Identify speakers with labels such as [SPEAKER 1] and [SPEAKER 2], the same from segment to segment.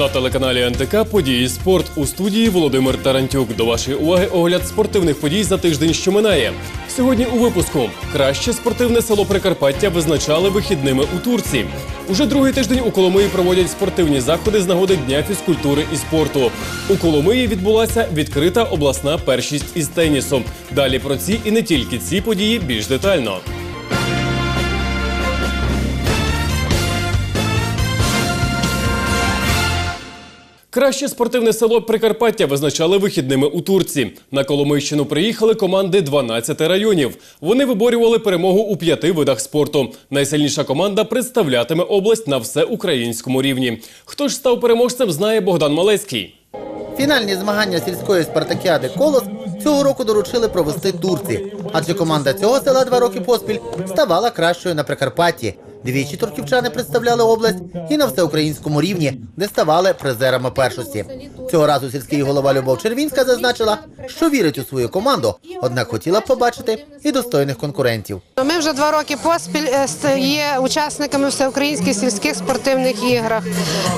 [SPEAKER 1] На телеканалі НТК події спорт у студії Володимир Тарантюк. До вашої уваги огляд спортивних подій за тиждень, що минає. Сьогодні у випуску краще спортивне село Прикарпаття визначали вихідними у Турції. Уже другий тиждень у Коломиї проводять спортивні заходи з нагоди Дня фізкультури і спорту. У Коломиї відбулася відкрита обласна першість із тенісу. Далі про ці і не тільки ці події більш детально. Краще спортивне село Прикарпаття визначали вихідними у Турці. На Коломийщину приїхали команди 12 районів. Вони виборювали перемогу у п'яти видах спорту. Найсильніша команда представлятиме область на всеукраїнському рівні. Хто ж став переможцем, знає Богдан Малецький.
[SPEAKER 2] Фінальні змагання сільської спартакіади Колос цього року доручили провести турці, адже команда цього села два роки поспіль ставала кращою на Прикарпатті. Двічі турківчани представляли область і на всеукраїнському рівні, де ставали призерами першості. Цього разу сільський голова Любов Червінська зазначила, що вірить у свою команду, однак хотіла б побачити і достойних конкурентів.
[SPEAKER 3] Ми вже два роки поспіль е, є учасниками всеукраїнських сільських спортивних іграх.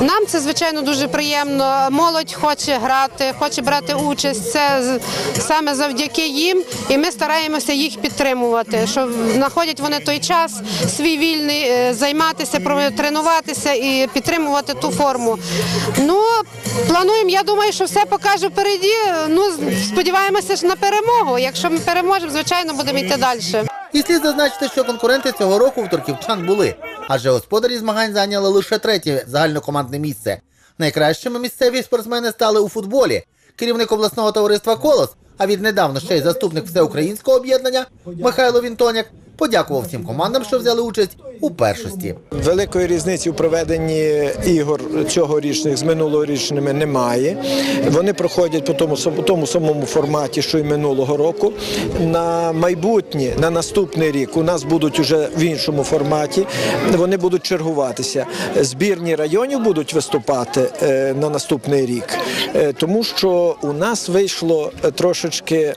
[SPEAKER 3] Нам це звичайно дуже приємно. Молодь хоче грати, хоче брати участь. Це саме завдяки їм, і ми стараємося їх підтримувати. Що знаходять вони той час свій вільний займатися, тренуватися і підтримувати ту форму. Ну плануємо. Я думаю, що все покаже впереді. Ну сподіваємося ж на перемогу. Якщо ми переможемо, звичайно, будемо йти далі.
[SPEAKER 2] І слід зазначити, що конкуренти цього року в турківчан були, адже господарі змагань зайняли лише третє загальнокомандне місце. Найкращими місцеві спортсмени стали у футболі. Керівник обласного товариства Колос, а віднедавна ще й заступник всеукраїнського об'єднання Михайло Вінтоняк подякував всім командам, що взяли участь у першості.
[SPEAKER 4] Великої різниці у проведенні ігор цьогорічних з минулорічними немає. Вони проходять по тому, тому самому форматі, що й минулого року. На майбутнє, на наступний рік у нас будуть уже в іншому форматі. Вони будуть чергуватися. Збірні районів будуть виступати е, на наступний рік, Е, тому що у нас вийшло е, трошечки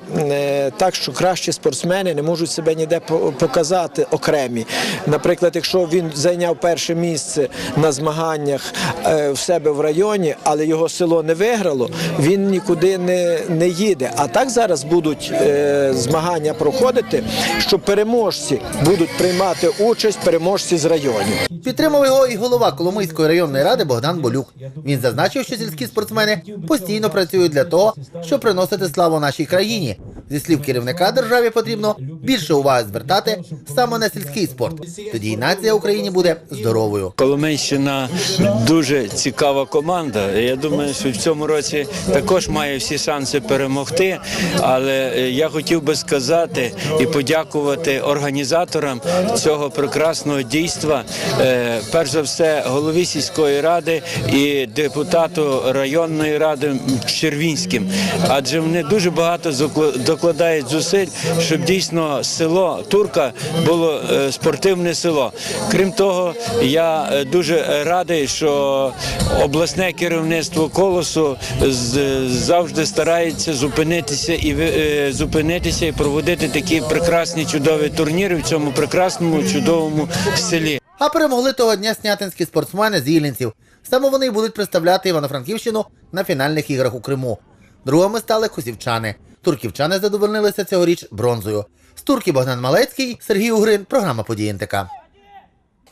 [SPEAKER 4] так, що кращі спортсмени не можуть себе ніде показати окремі. Наприклад, якщо він зайняв перше місце на змаганнях е, в себе в районі, але його село не виграло, він нікуди не, не їде. А так зараз будуть е, змагання проходити, що переможці будуть приймати участь, переможці з районів.
[SPEAKER 2] Підтримав його і голова Коломийської районної ради Богдан Болюк. Він зазначив, що сільські спортсмени постійно працюють для того, щоб приносити славу нашій країні. Зі слів керівника державі потрібно більше уваги звертати саме на сільський спорт. Тоді і нація Україні буде здоровою.
[SPEAKER 5] Коломийщина дуже цікава команда. Я думаю, що в цьому році також має всі шанси перемогти. Але е, я хотів би сказати і подякувати організаторам цього прекрасного дійства. Е, Перш за все, голові сільської ради і депутату районної ради Червінським. Адже вони дуже багато закла- докладають зусиль, щоб дійсно село Турка було е, спортивне село. Крім того, я е, дуже радий, що обласне керівництво колосу завжди старається зупинитися і е, зупинитися і проводити такі прекрасні чудові турніри в цьому прекрасному чудовому селі.
[SPEAKER 2] А перемогли того дня снятинські спортсмени з Іллінців. Саме вони будуть представляти Івано-Франківщину на фінальних іграх у Криму. Другими стали косівчани. Турківчани задовольнилися цьогоріч бронзою. З турки Богдан Малецький, Сергій Угрин, програма «Події НТК».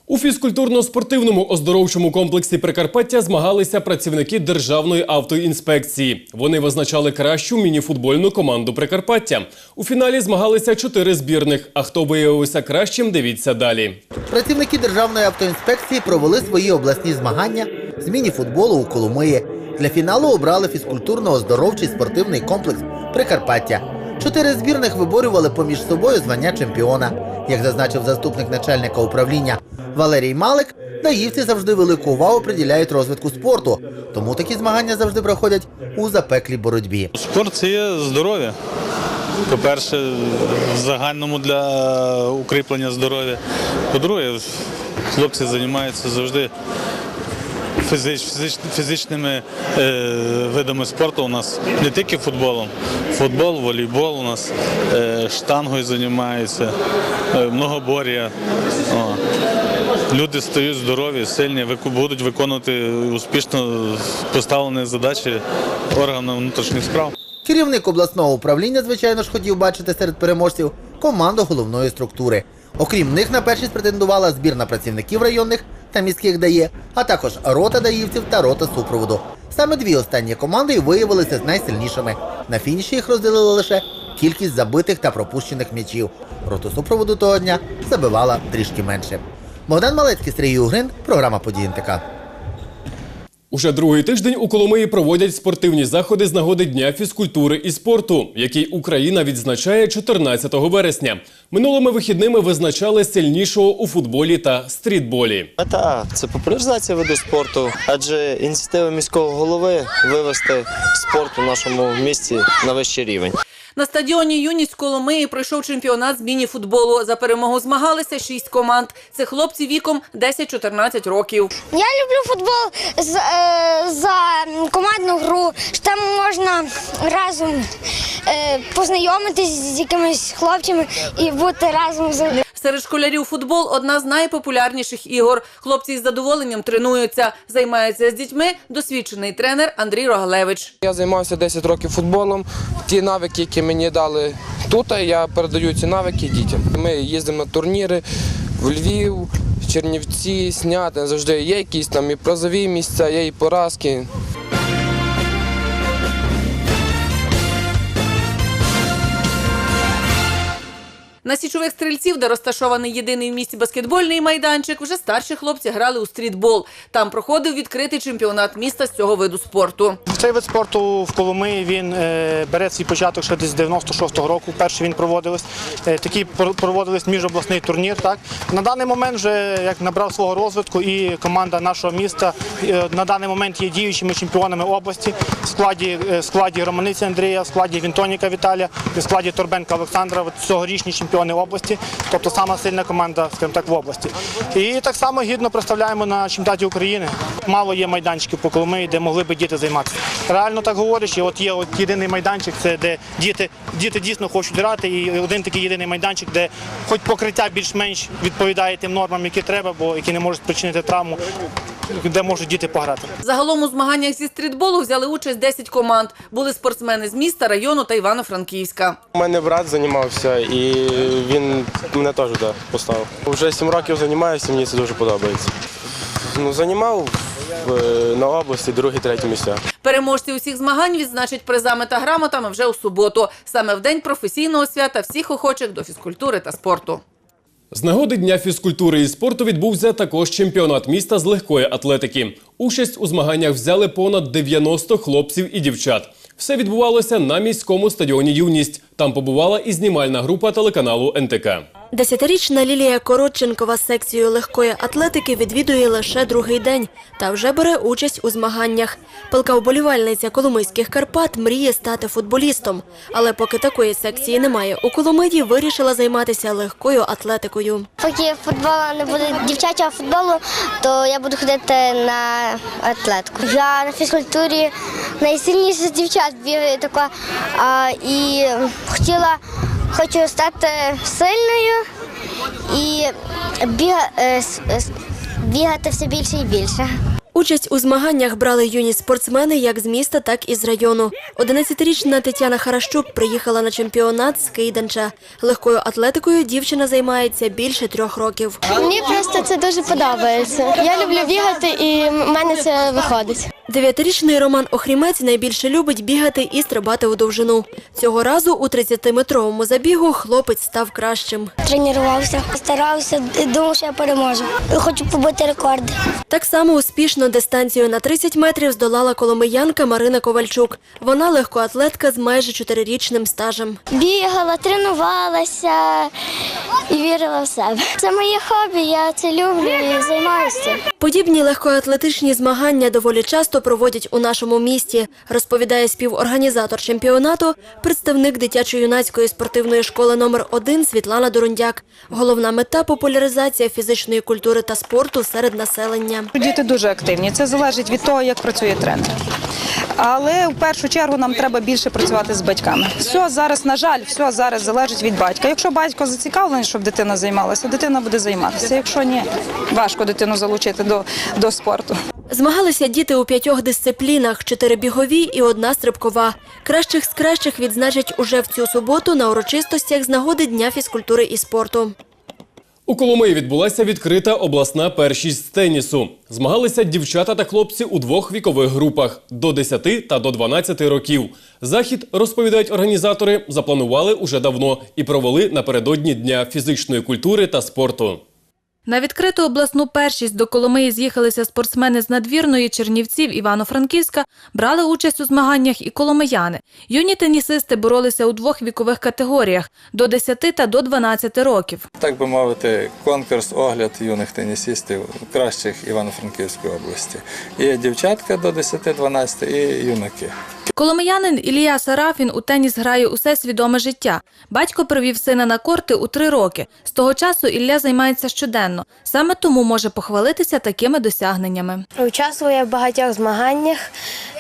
[SPEAKER 1] У фізкультурно-спортивному оздоровчому комплексі Прикарпаття змагалися працівники Державної автоінспекції. Вони визначали кращу мініфутбольну команду Прикарпаття. У фіналі змагалися чотири збірних. А хто виявився кращим, дивіться далі.
[SPEAKER 2] Працівники Державної автоінспекції провели свої обласні змагання з міні-футболу у Коломиї. Для фіналу обрали фізкультурно-оздоровчий спортивний комплекс Прикарпаття. Чотири збірних виборювали поміж собою звання чемпіона. Як зазначив заступник начальника управління Валерій Малик, наївці завжди велику увагу приділяють розвитку спорту, тому такі змагання завжди проходять у запеклій боротьбі.
[SPEAKER 6] Спорт це є здоров'я. По-перше, в загальному для укріплення здоров'я. По-друге, хлопці займаються завжди фізичними е, видами спорту. У нас не тільки футболом. Футбол, волейбол у нас, е, штангою займаються, е, многобор'я. Люди стають здорові, сильні, будуть виконувати успішно поставлені задачі органам внутрішніх справ.
[SPEAKER 2] Керівник обласного управління, звичайно ж, хотів бачити серед переможців команду головної структури. Окрім них на першість претендувала збірна працівників районних та міських ДАЄ, а також рота даївців та рота супроводу. Саме дві останні команди виявилися виявилися найсильнішими. На фініші їх розділили лише кількість забитих та пропущених м'ячів. Роту супроводу того дня забивала трішки менше. Богдан Малецький, Сергій Угрин, програма «Події НТК».
[SPEAKER 1] Уже другий тиждень у Коломиї проводять спортивні заходи з нагоди Дня фізкультури і спорту, який Україна відзначає 14 вересня. Минулими вихідними визначали сильнішого у футболі та стрітболі.
[SPEAKER 7] Мета це популяризація виду спорту, адже ініціатива міського голови вивести спорт у нашому місті на вищий рівень.
[SPEAKER 8] На стадіоні Юність Коломиї пройшов чемпіонат з міні-футболу. За перемогу змагалися шість команд. Це хлопці віком 10-14 років.
[SPEAKER 9] Я люблю футбол е, за командну гру. Там можна разом е, познайомитись з якимись хлопцями і бути разом з
[SPEAKER 8] Серед школярів футбол одна з найпопулярніших ігор. Хлопці із задоволенням тренуються. Займається з дітьми досвідчений тренер Андрій Рогалевич.
[SPEAKER 10] Я займався 10 років футболом. Ті навики, які мені дали тут, я передаю ці навики дітям. Ми їздимо на турніри в Львів, Чернівці, Снятин. Завжди є якісь там і призові місця, є і поразки.
[SPEAKER 8] На січових стрільців, де розташований єдиний в місті баскетбольний майданчик, вже старші хлопці грали у стрітбол. Там проходив відкритий чемпіонат міста з цього виду спорту.
[SPEAKER 11] Цей вид спорту в Коломиї він е, бере свій початок ще десь з 96-го року. Перший він проводились. Е, такі пр- проводились міжобласний турнір. Так на даний момент вже як набрав свого розвитку, і команда нашого міста е, на даний момент є діючими чемпіонами області в складі е, в складі Романиці Андрія, в складі Вінтоніка Віталія, в складі Торбенка Олександра. Цьогорічні чемпіони області, тобто сама сильна команда, скажімо так, в області. І так само гідно представляємо на чемпіонаті України. Мало є майданчиків по Коломиї, де могли би діти займатися. Реально так говориш, от є от єдиний майданчик, це де діти, діти дійсно хочуть грати, і один такий єдиний майданчик, де хоч покриття більш-менш відповідає тим нормам, які треба, бо які не можуть спричинити травму, де можуть діти пограти.
[SPEAKER 8] Загалом у змаганнях зі стрітболу взяли участь 10 команд. Були спортсмени з міста, району та Івано-Франківська.
[SPEAKER 10] У мене брат займався і він мене теж да, поставив. Вже 7 років займаюся, мені це дуже подобається. Ну, займав е, на області другі, треті місця.
[SPEAKER 8] Переможці усіх змагань відзначать призами та грамотами вже у суботу, саме в день професійного свята всіх охочих до фізкультури та спорту.
[SPEAKER 1] З нагоди Дня фізкультури і спорту відбувся також чемпіонат міста з легкої атлетики. Участь у змаганнях взяли понад 90 хлопців і дівчат. Все відбувалося на міському стадіоні Юність. Там побувала і знімальна група телеканалу НТК.
[SPEAKER 12] Десятирічна Лілія Коротченкова з секцією легкої атлетики відвідує лише другий день та вже бере участь у змаганнях. Пилка вболівальниця Коломийських Карпат мріє стати футболістом, але поки такої секції немає у Коломиї, вирішила займатися легкою атлетикою.
[SPEAKER 9] поки футболу не буде дівчачого футболу, то я буду ходити на атлетику. Я на фізкультурі найсильніша з дівчат бігаю така, а, і хотіла хочу стати сильною і біга, е, с- с- бігати все більше і більше.
[SPEAKER 12] Участь у змаганнях брали юні спортсмени як з міста, так і з району. 11-річна Тетяна Харащук приїхала на чемпіонат з Кийданча. Легкою атлетикою дівчина займається більше трьох років.
[SPEAKER 9] Мені просто це дуже подобається. Я люблю бігати, і в мене це виходить.
[SPEAKER 12] Дев'ятирічний Роман Охрімець найбільше любить бігати і стрибати у довжину. Цього разу у 30-метровому забігу хлопець став кращим.
[SPEAKER 9] Тренувався, старався, думав, що я переможу. Хочу побити рекорди.
[SPEAKER 12] Так само успішно дистанцію на 30 метрів здолала коломиянка Марина Ковальчук. Вона легкоатлетка з майже чотирирічним стажем.
[SPEAKER 9] Бігала, тренувалася і вірила в себе. Це моє хобі, я це люблю і займаюся.
[SPEAKER 12] Подібні легкоатлетичні змагання доволі часто часто проводять у нашому місті, розповідає співорганізатор чемпіонату, представник дитячо-юнацької спортивної школи номер 1 Світлана Дорундяк. Головна мета популяризація фізичної культури та спорту серед населення.
[SPEAKER 13] Діти дуже активні. Це залежить від того, як працює тренер. Але в першу чергу нам треба більше працювати з батьками. Все зараз, на жаль, все зараз залежить від батька. Якщо батько зацікавлений, щоб дитина займалася, дитина буде займатися. Якщо ні, важко дитину залучити до, до спорту.
[SPEAKER 12] Змагалися діти у п'ятьох дисциплінах: чотири бігові і одна стрибкова. Кращих з кращих відзначать уже в цю суботу на урочистостях з нагоди Дня фізкультури і спорту.
[SPEAKER 1] У Коломиї відбулася відкрита обласна першість з тенісу. Змагалися дівчата та хлопці у двох вікових групах до 10 та до 12 років. Захід, розповідають організатори, запланували уже давно і провели напередодні Дня фізичної культури та спорту.
[SPEAKER 14] На відкриту обласну першість до Коломиї з'їхалися спортсмени з надвірної Чернівців Івано-Франківська, брали участь у змаганнях і коломияни. Юні тенісисти боролися у двох вікових категоріях до 10 та до 12 років.
[SPEAKER 15] Так би мовити, конкурс огляд юних тенісістів кращих Івано-Франківської області. І дівчатка до 10-12, і юнаки.
[SPEAKER 14] Коломиянин Ілія Сарафін у теніс грає усе свідоме життя. Батько привів сина на корти у три роки. З того часу Ілля займається щоденно. Саме тому може похвалитися такими досягненнями.
[SPEAKER 9] Участвую в багатьох змаганнях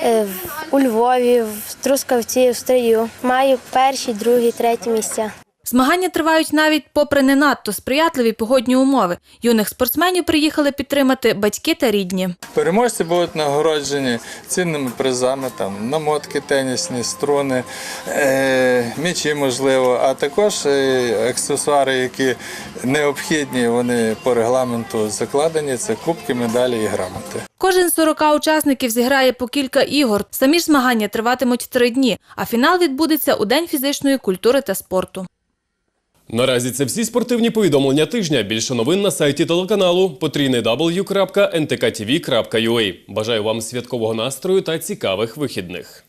[SPEAKER 9] е, у Львові, в Трускавці, в Стрию. Маю перші, другі, треті місця.
[SPEAKER 14] Змагання тривають навіть попри не надто сприятливі погодні умови. Юних спортсменів приїхали підтримати батьки та рідні.
[SPEAKER 15] Переможці будуть нагороджені цінними призами, там намотки тенісні, струни, е, м'ячі, можливо, а також е, аксесуари, які необхідні, вони по регламенту закладені. Це кубки, медалі і грамоти.
[SPEAKER 14] Кожен з 40 учасників зіграє по кілька ігор. Самі ж змагання триватимуть три дні, а фінал відбудеться у День фізичної культури та спорту.
[SPEAKER 1] Наразі це всі спортивні повідомлення тижня. Більше новин на сайті телеканалу www.ntkTV.ua. Бажаю вам святкового настрою та цікавих вихідних.